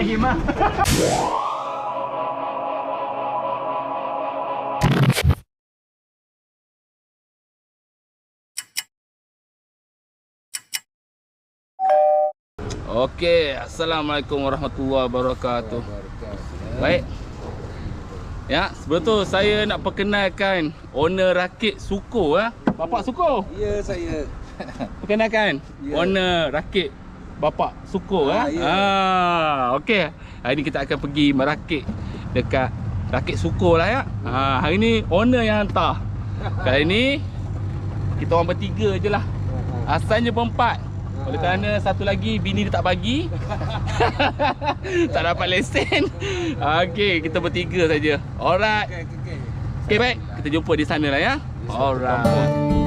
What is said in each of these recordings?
lagi mah. Okey, Assalamualaikum warahmatullahi wabarakatuh. Baik. Ya, sebelum tu saya nak perkenalkan owner rakit Suko ya. Bapak Suko. Ya saya. Perkenalkan Ya. owner rakit Bapak Suko Ah, ah. ya. Ah, okey. Hari ni kita akan pergi merakit dekat rakit Suko lah ya. Ah, hari ni owner yang hantar. Kali ni kita orang bertiga je lah. Asalnya berempat. Oleh kerana satu lagi bini dia tak bagi. tak dapat lesen. Okey, kita bertiga saja. Alright. Okey. Okey baik, kita jumpa di sana lah ya. Alright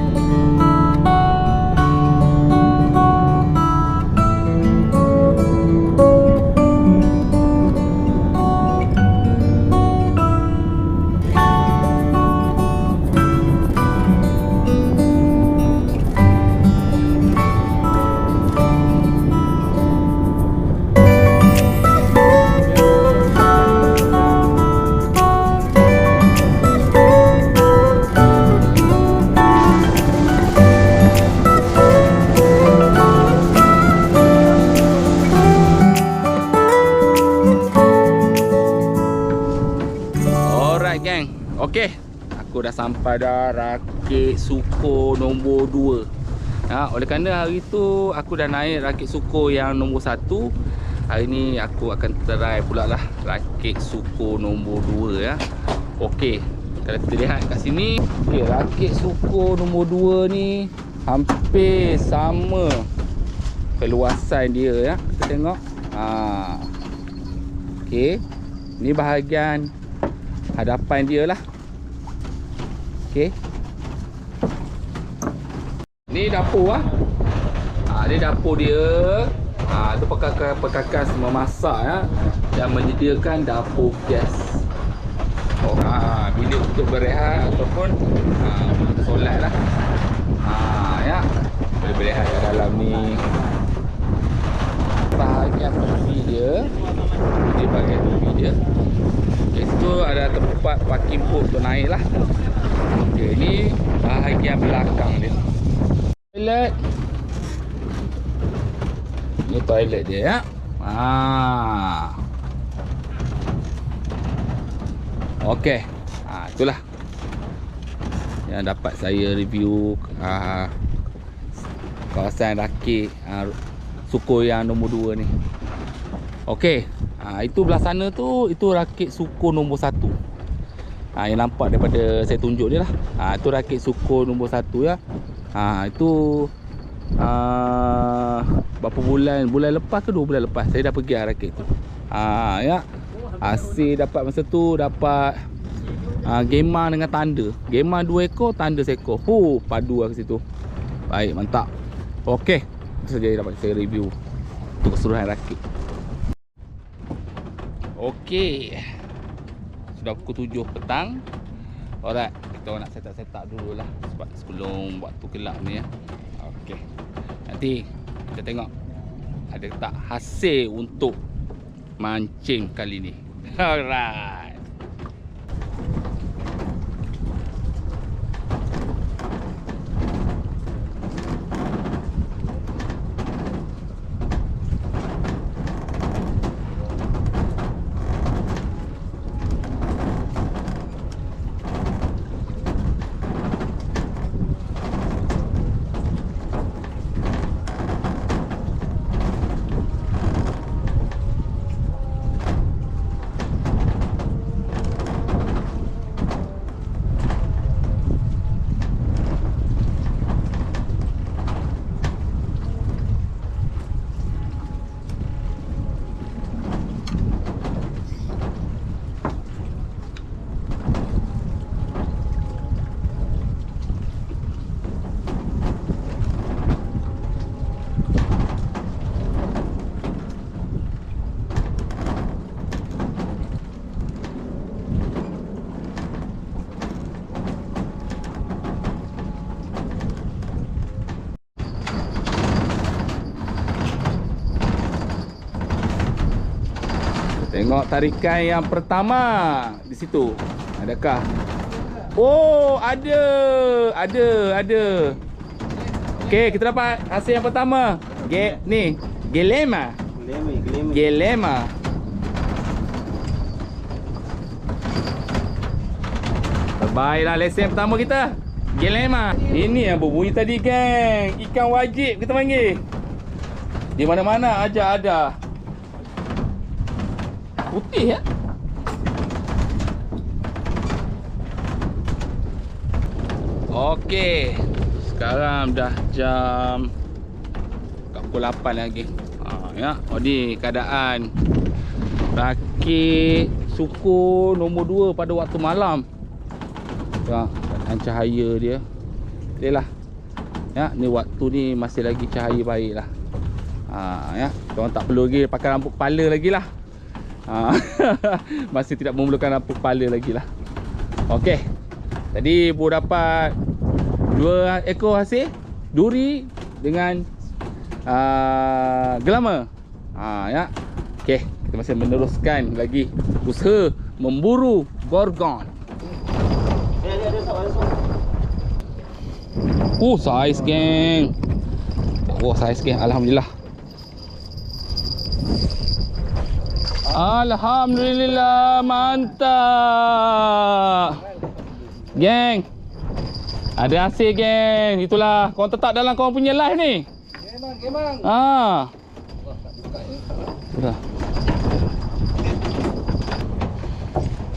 Okey. Aku dah sampai dah rakit suko nombor 2. Ha, oleh kerana hari tu aku dah naik rakit suko yang nombor 1. Hari ni aku akan try pula lah rakit suko nombor 2 ya. Okey. Kalau kita lihat kat sini, okey rakit suko nombor 2 ni hampir sama keluasan dia ya. Kita tengok. Ha. Okey. Ni bahagian hadapan dia lah Okey. Ni dapur lah ha, Ni dapur dia. Ha, Itu perkakas-perkakas memasak ya Dan menyediakan dapur gas oh, ha, Bilik untuk berehat Ataupun ha, solat lah. Ha, ya. Boleh berehat kat dalam ni. Bahagian tepi dia. Ini bahagian tepi dia. Itu ada tempat parking boat untuk naik lah okay, Ini bahagian belakang dia. Toilet. Ini toilet dia ya. Haa Okey. Ha, Itulah. Yang dapat saya review ha, Kawasan rakit ha, Suko yang nombor 2 ni. Okey. Ha, Itu belah sana tu Itu rakit suko nombor 1 ha, Yang nampak daripada Saya tunjuk dia lah. Ha, Itu rakit suko nombor 1 ya. Ha, Itu ha, Berapa bulan? Bulan lepas ke 2 bulan lepas? Saya dah pergi lah rakit tu. Ha, ya. Hasil dapat masa tu Dapat ha, Gemar dengan tanda. Gemar 2 ekor Tanda seekor. Huh, Padu lah ke situ. Baik mantap. Okey Itu saja yang dapat saya review Untuk keseluruhan rakit. Okey. Sudah pukul 7 petang. Alright, kita nak set up set up dululah sebab sebelum waktu gelap ni ya. Okey. Nanti kita tengok ada tak hasil untuk mancing kali ni. Alright. Tengok tarikan yang pertama di situ. Adakah? Oh, ada. Ada, ada. Okey, kita dapat hasil yang pertama. Ge ni, gelema. Gelema. Baiklah lesen pertama kita. Gelema. Ini yang berbunyi tadi geng. Ikan wajib kita panggil. Di mana-mana aja ada. Putih ya? Okey. Sekarang dah jam kat pukul 8 lagi. Ha ya. Ni keadaan rakit suku nombor 2 pada waktu malam. Ya, keadaan cahaya dia. Okey lah. Ya, ni waktu ni masih lagi cahaya baik lah. Ha ya. Korang tak perlu lagi pakai lampu kepala lagi lah. Ha, masih tidak memerlukan lampu kepala lagi lah. Okey. Tadi Ibu dapat dua ekor hasil duri dengan uh, gelama. Ha ya. Okey, kita masih meneruskan lagi usaha memburu gorgon. Oh, saiz geng. Oh, saiz geng. Alhamdulillah. Alhamdulillah, mantap. Geng. Ada hasil geng. Itulah kau tetap dalam kau punya live ni. Memang, memang. Ha. Sudah.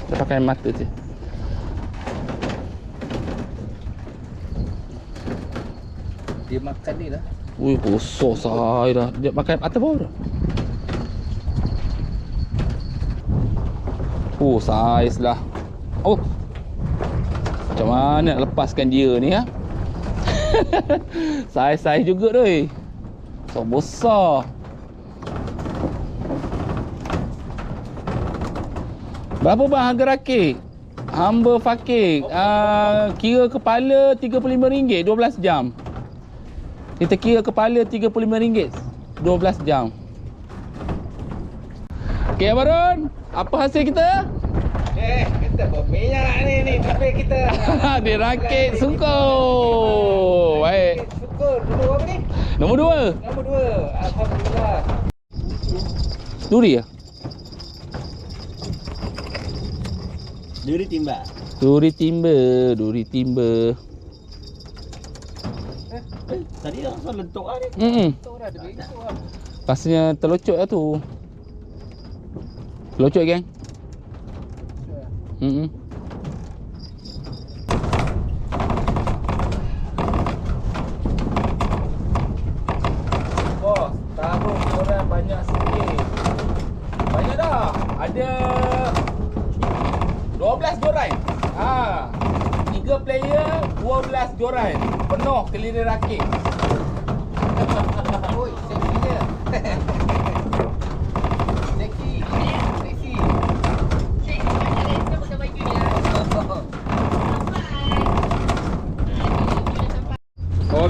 Kita pakai mata je. Dia makan ni lah. Ui, besar saya dah. Dia makan atas bawah dah. Oh, saiz lah. Oh. Macam mana nak lepaskan dia ni ha? Saiz-saiz juga tu. So besar. Berapa bang harga rakit? Hamba fakir. Uh, kira kepala RM35 12 jam. Kita kira kepala RM35 12 jam Okey Abarun Apa hasil kita? Eh, kita berminyak ni, ni tapi kita. Dia rakit sungguh Baik. Nombor apa ni? Nombor dua Nombor dua. Alhamdulillah. Duri ya? Duri timba. Duri timba Duri timba Eh, eh, tadi dah rasa lentok lah ni. Mm -mm. Lentok dah, ada bengkok lah. Rasanya terlocok lah tu Terlocok geng 嗯嗯。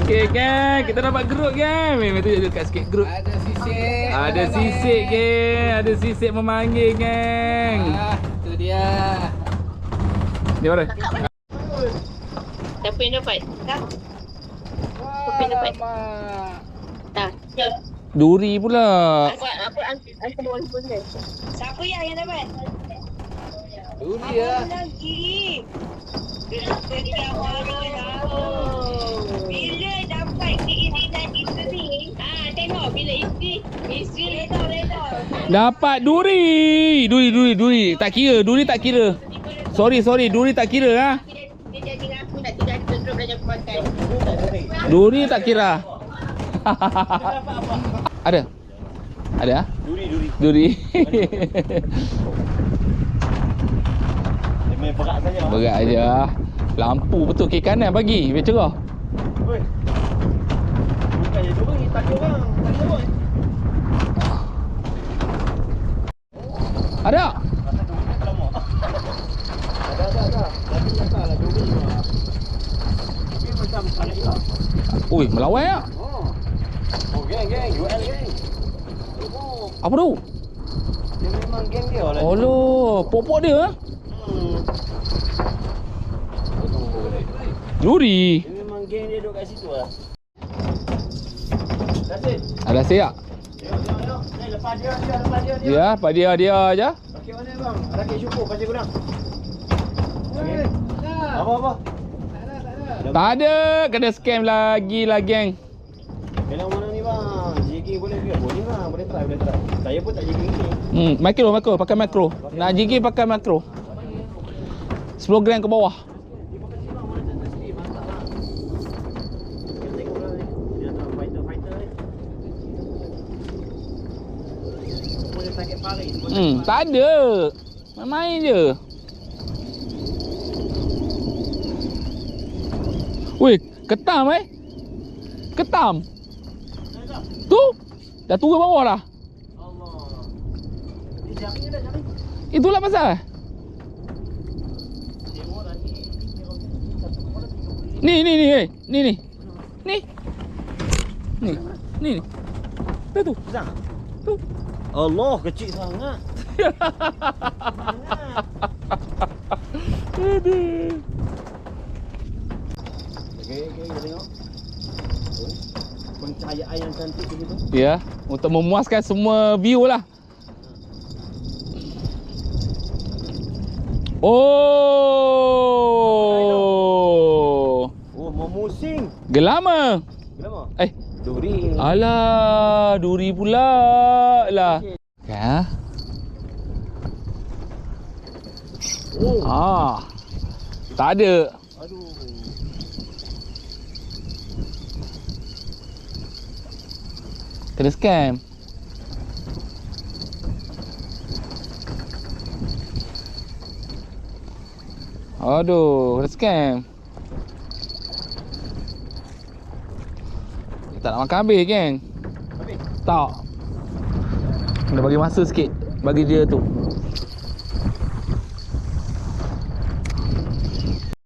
Okey geng, kita dapat geruk geng. Memang tu dekat sikit geruk. Ada sisik. Ada sisik geng, ada sisik memanggil geng. Ah, tu dia. Ni mana? Siapa yang dapat? Tak? Siapa yang dapat? Tak. Duri pula. Apa bawah pun dia. Siapa yang yang dapat? Dia. lagi. Kita baru tahu. Bila dapat keinginan isteri, ah tengok bila isteri isteri redor redor. Dapat duri. Duri, duri, duri. Tak kira, duri tak kira. Sorry, sorry, duri tak kira ha. Makan. Duri tak kira. Ada. Ada ah? Duri, duri. Duri. Berat saja. Berat aja. Lampu betul kiri kanan bagi. Biar cerah. Oi. Duri, tak ada orang. Tak ada orang. Ada. Tak. Ada, ada, ada. Tapi duri. Tapi macam tak hilang. Ui, melawai ah. Oh. Oh, geng, geng. UL, geng. Apa tu? Dia memang geng dia lah. Oh lo, pokok dia ah. Hmm. Aduh. Duri. Dia memang geng dia duduk kat situ lah. Ada siap. Tengok, tengok. Ni lepas dia, dia, lepas dia, dia. Ya, pada dia dia aja. Okey mana bang? Rakit syukur pasal gudang. Okey. Apa apa? Tak ada, kena scam lagi lah geng. Yang mana ni bang? Jigging boleh ke? Boleh bang, boleh try, boleh try. Saya pun tak jigging ni. Hmm, makro makro pakai makro. Nak jigi pakai makro. 10 gram ke bawah. Dia pakai sini bang, mana tak tak sini, mantap lah. Kita tengok lah ni. Dia tu fighter fighter ni. Boleh target pari. boleh Hmm, tak ada. Main-main je. Weh, ketam eh. Ketam. Tu. Dah turun bawah dah. Allah. Ni jaring dah jaring. Itulah pasal. Lah ni. Ni ni ni eh. Ni ni. Ni. Ni. Ni ni. Tu? Tu. Allah, kecil sangat. Aduh. Okey, okey, kita tengok. Oh, Pencahayaan yang cantik begitu. Ya, untuk memuaskan semua view lah. Oh. Oh, mau musing. Gelama. Kenapa? Eh, Duri. Alah, duri pula lah. Okey. Ya. Oh, Ah. Tak ada. aduh. Kena scam. Aduh, kena scam. Tak nak makan habis, geng. Habis. Tak. Kena bagi masa sikit. Bagi dia tu.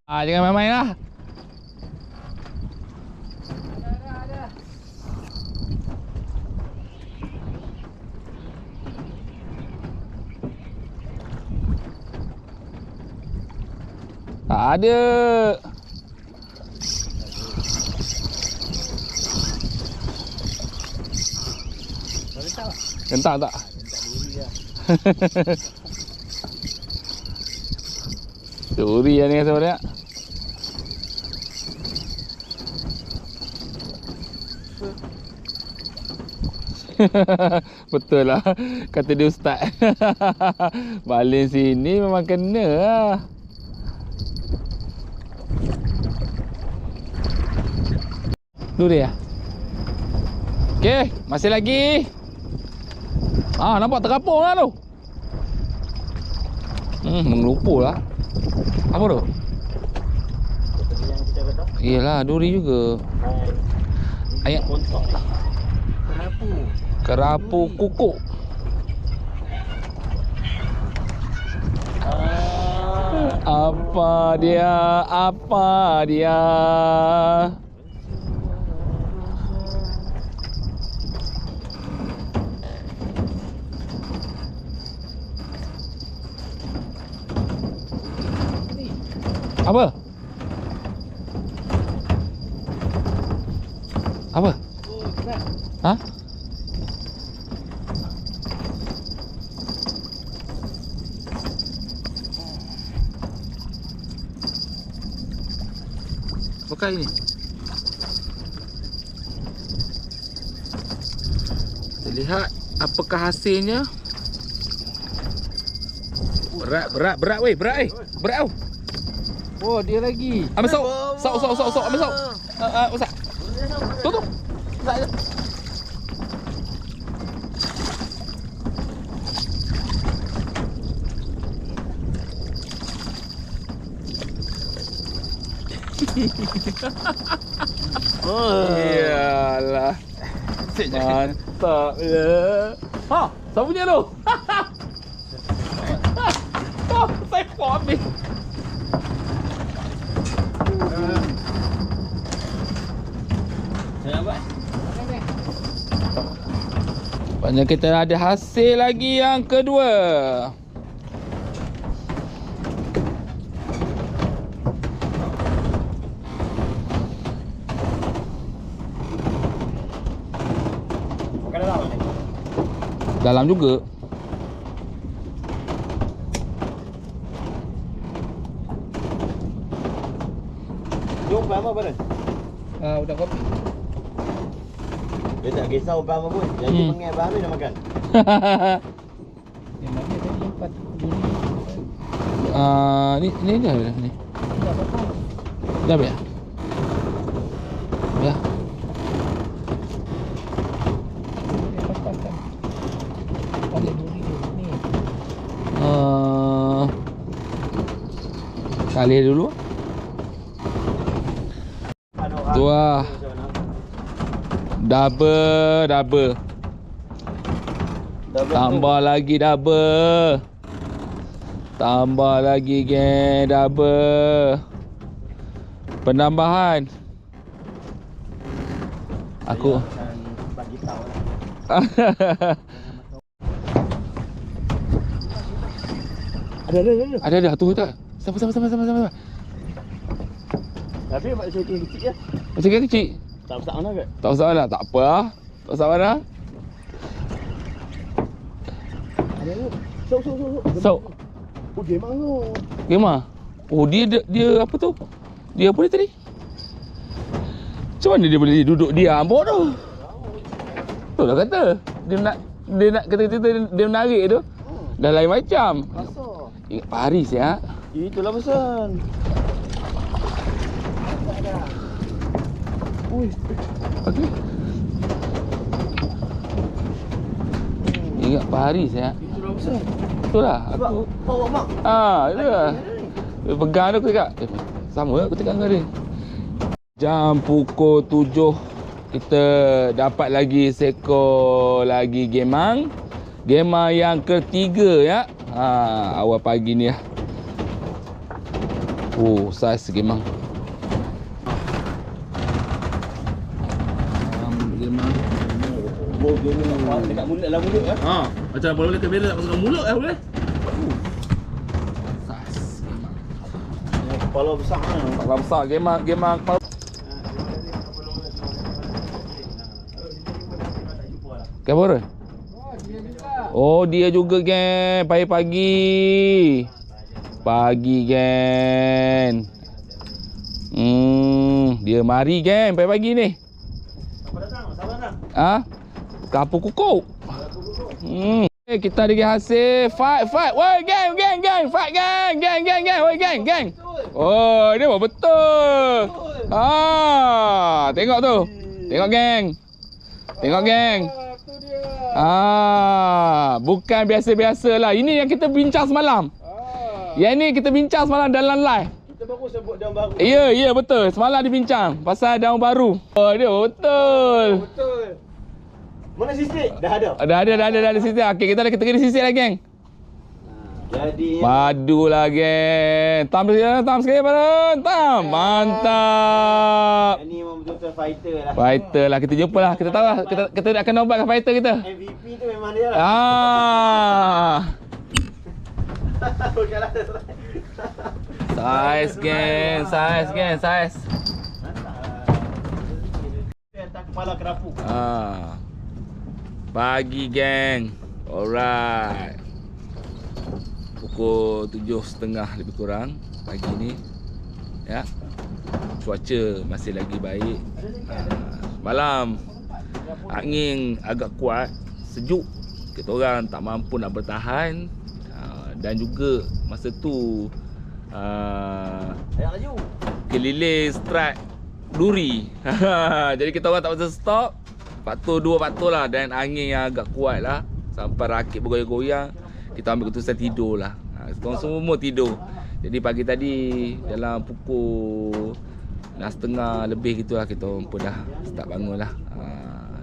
Ah, jangan main-main lah. Tak ada. Kentak tak? Letak duri lah. Ni kata dia. Betul lah Kata dia ustaz Balin sini memang kena lah Duri lah Okey Masih lagi Ah nampak terapung lah tu Hmm mengelupur lah Apa tu? Yelah duri juga Ayat. Kerapu. Kerapu kukuk. Apa dia? Apa dia? Apa? Apa? Oh. Ha? Pakai ni. Kita lihat apakah hasilnya. Berat, berat, berat weh, berat eh. Berat tau. Oh, dia lagi. Ambil sok. Sok, sok, sok, sok, ambil sok. Ah, ah, Ustaz. Tu tu. Ustaz je. Oh. Iyalah. Mantap ya. Ha, siapa punya tu? Oh, saya kau habis. Banyak kita ada hasil lagi yang kedua. Dalam juga. Jom faham apa dah? Ah, udah kopi. Dia tak kisah faham apa pun. Dia Hmm. mengai dia nak makan. Yang mana tadi empat bunyi Ah, ni ni dah dah ni. Dah ya. Ya. Uh, kali dulu. Ada Double, double. Belum Tambah lagi double. Tambah lagi geng double. Penambahan. Aku bagi tahu lah. Ada ada ada. ada ada tu tak? Sama sama sama sama sama. Tapi pak saya kecil ya. Macam kecil. Tak besar mana ke? Tak usah lah, tak apa lah. Tak usah mana. Ada. Sok sok sok. sok. So, Oh game tu. Gema. Oh dia dia, dia apa tu? Dia apa dia tadi? Macam mana dia boleh duduk diam bawa tu? Tu lah kata. Dia nak dia nak kata-kata dia, dia menarik tu. Dah lain macam. Ingat Paris ya. Itulah pesan. Ui, Okey. Ingat Paris ya. itulah aku. bawa mak. Ah, itu lah. Dia pegang tu aku cakap. Eh, sama aku cakap dengan dia. Jam pukul 7 kita dapat lagi seekor lagi gemang. Gemang yang ketiga ya. Ha, awal pagi ni ya. Oh, saiz. Gemang. Oh, dia ni nampak dekat mulut dalam mulut ya. Ha, macam boleh ke bila nak masukkan mulut eh boleh. Kepala besar kan. Kepala besar gemang gemang kepala Kamera? Oh dia juga geng Pagi-pagi Pagi geng Hmm Dia mari geng Pagi-pagi ni Apa datang? Siapa datang? Ah, Kapur kukuk Hmm Eh, kita ada hasil fight fight. Woi geng geng geng fight geng geng geng geng woi geng geng. Oh, dia buat betul. Ah, tengok tu. Tengok geng. Tengok dia. Ah, bukan biasa-biasa lah. Ini yang kita bincang semalam. Yang ni kita bincang semalam dalam live. Kita baru sebut daun baru. Ya, ya betul. Semalam dibincang pasal daun baru. Oh, dia betul. Betul. Mana sisik? Dah ada. Dah ada, dah ada, dah ada sisir. Okey, kita dah kita kena sisir lah, geng. Jadi Madu lah, geng. Tam sekali, tam sekali, Baron. Tam. Mantap. Ini memang betul-betul fighter lah. Fighter lah. Kita jumpa lah. Kita tahu lah. Kita, kita akan nobatkan fighter kita. MVP tu memang dia lah. Ah. Saiz, geng. Saiz, geng. Saiz. Dia hantar kepala kerapu. Ah. Pagi, geng. Alright. Pukul tujuh setengah lebih kurang pagi ni. Ya. Cuaca masih lagi baik. Ah, malam angin agak kuat, sejuk. Kita orang tak mampu nak bertahan. Ah, dan juga masa tu laju. keliling strike duri. Jadi kita orang tak bisa stop. Faktor dua faktor lah dan angin yang agak kuat lah. Sampai rakit bergoyang-goyang. Kita ambil keputusan tidur lah. Ha, semua tidur. Jadi pagi tadi dalam pukul 6.30 lebih gitu lah kita pun dah start bangun lah. Ha,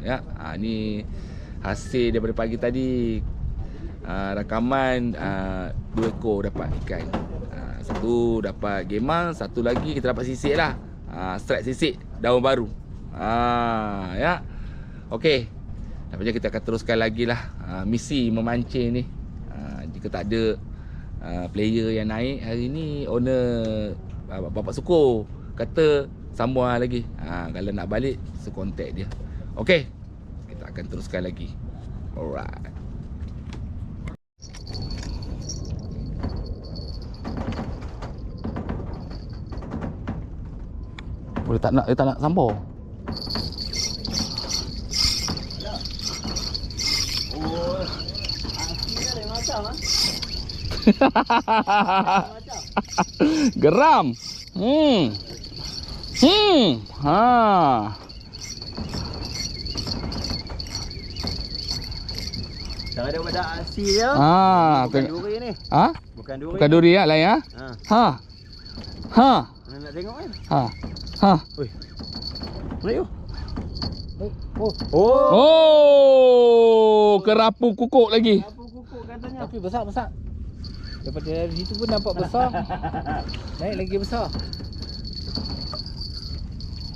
ya, ha, ni hasil daripada pagi tadi uh, rakaman uh, dua ekor dapat ikan. Uh, satu dapat gemang, satu lagi kita dapat sisik lah. Uh, strike sisik daun baru. Uh, ya. Okey. Tapi kita akan teruskan lagi lah uh, misi memancing ni. Uh, jika tak ada uh, player yang naik hari ni owner uh, bapak suku kata sambung lagi. Uh, kalau nak balik so contact dia. Okey. Kita akan teruskan lagi. Alright. Boleh tak nak dia tak nak sambung. Oh, akhirnya lain macam ah. Geram. Hmm. Hmm. Ha. Dah ada wadah aksi dia. Ha, Bukan tengok. duri ni. Ha? Bukan duri. Bukan duri ya lain ha? Ha. Ha. Ha. Mana nak tengok kan? Ha. Ha. Melayu. Eh, oh, Oh. Oh, kerapu kukuk lagi. Kuku katanya? tapi besar besar. Daripada dari situ pun nampak besar. Naik lagi besar.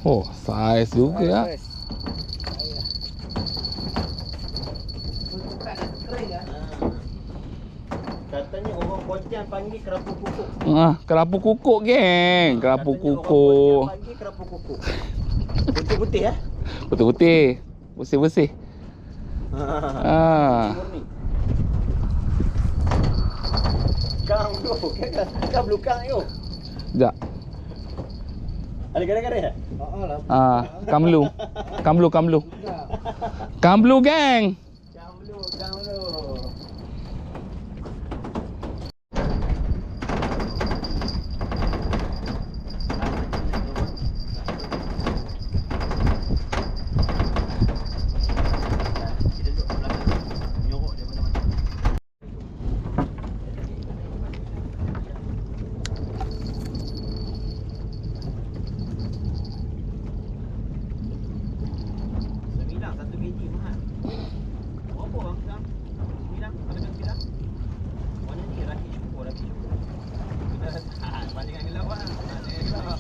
Oh, saiz juga ya. Ah. Katanya orang Pontian panggil kerapu kuku. Ah, kerapu kukuk geng. Kerapu Katanya orang kukuk. Pontian panggil kerapu kuku. Putih-putih eh? Putih-putih. Bersih-bersih. Ha. Ah. Tu, kan kan belukang yo. Sekejap. Ada gara-gara ya? Ha ah lah. Ah, kamlu. Kamlu, kamlu. Kamlu geng. Kang belu, kang belu. Sembilan, satu kg mahal. Berapa bang sekarang? Sembilan, ada kan sembilan? Mana ni raki syukur, raki syukur. Kita tahan, bandingkan gelap lah. Bandingkan gelap.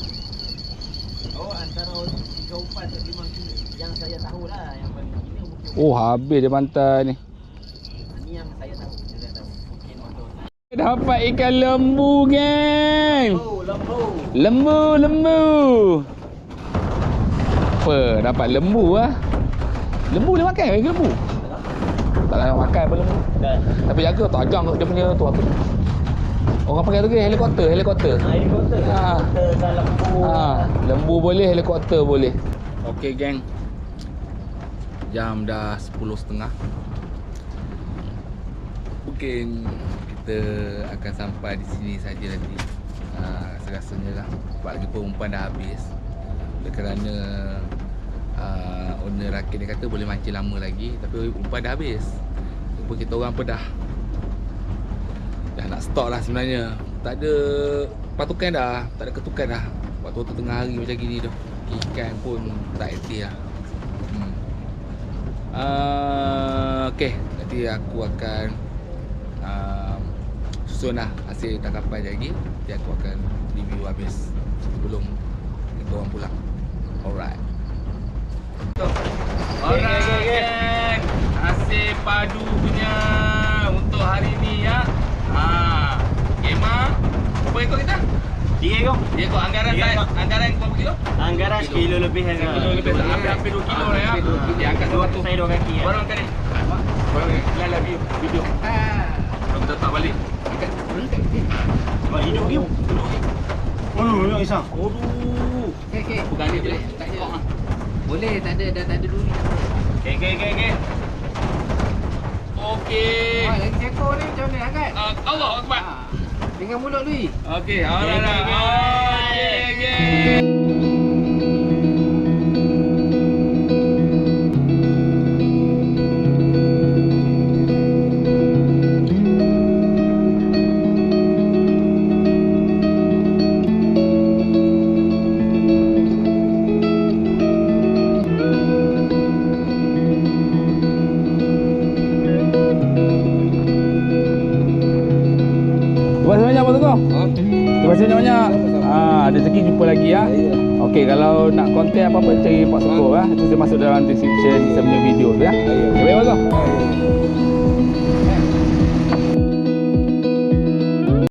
Oh, antara tiga umpan dan lima kilo. Yang saya tahu lah, yang paling gila mungkin. Oh, habis dia pantai ni. Ini yang saya tahu, saya tahu. Dapat ikan lembu geng. Oh, lembu. Lembu, lembu. Apa? Dapat lembu ah. Lembu boleh makan ke lembu? Tak nak makan pun lembu. Dan Tapi jaga tajam dia punya tu apa. Orang panggil tu ke helikopter, helikopter. helikopter. Ah. Helikopter lembu. Ha, lembu boleh, helikopter boleh. Okey geng. Jam dah 10.30. Mungkin kita akan sampai di sini saja nanti. Ha, rasa-rasanya lah. Sebab lagi pun umpan dah habis. Kerana uh, owner rakit dia kata boleh mancing lama lagi tapi umpan dah habis. Cuma kita orang pun dah dah nak stop lah sebenarnya. Tak ada patukan dah, tak ada ketukan dah. Waktu-waktu tengah hari macam gini tu. Ikan pun tak aktif lah. Hmm. Uh, okay, nanti aku akan uh, susun lah hasil tangkapan je lagi. Nanti aku akan review habis sebelum kita orang pulang. Alright. Alright, okay, okay. geng. Hasil padu punya untuk hari ni ya. Ha. Kema. Berapa ekor kita? Tiga kau. Dia kau anggaran Tiga saya, anggaran berapa kilo? Anggaran Kilo. sekilo lebih kan. Kilo lebih tak hampir-hampir 2 kilo lah ya. Hampir dua kilo. Dia angkat Dua- satu. Saya dua kaki ya. Baru angkat ni. Baru ni. Lah video. Video. Kalau kita tak balik. Angkat. Sebab hidup dia. Oh, yang isang. Aduh. Okey okey. Bukan dia boleh. Tak ada. Boleh tak ada dah tak ada duri. Okey, okey, okey, okey. Okey. Ah, lagi seekor ni macam mana angkat? Ah, Allah Akbar. Ha. Dengan mulut lui. Okey, alright. Okey, okey, ya. Okey, kalau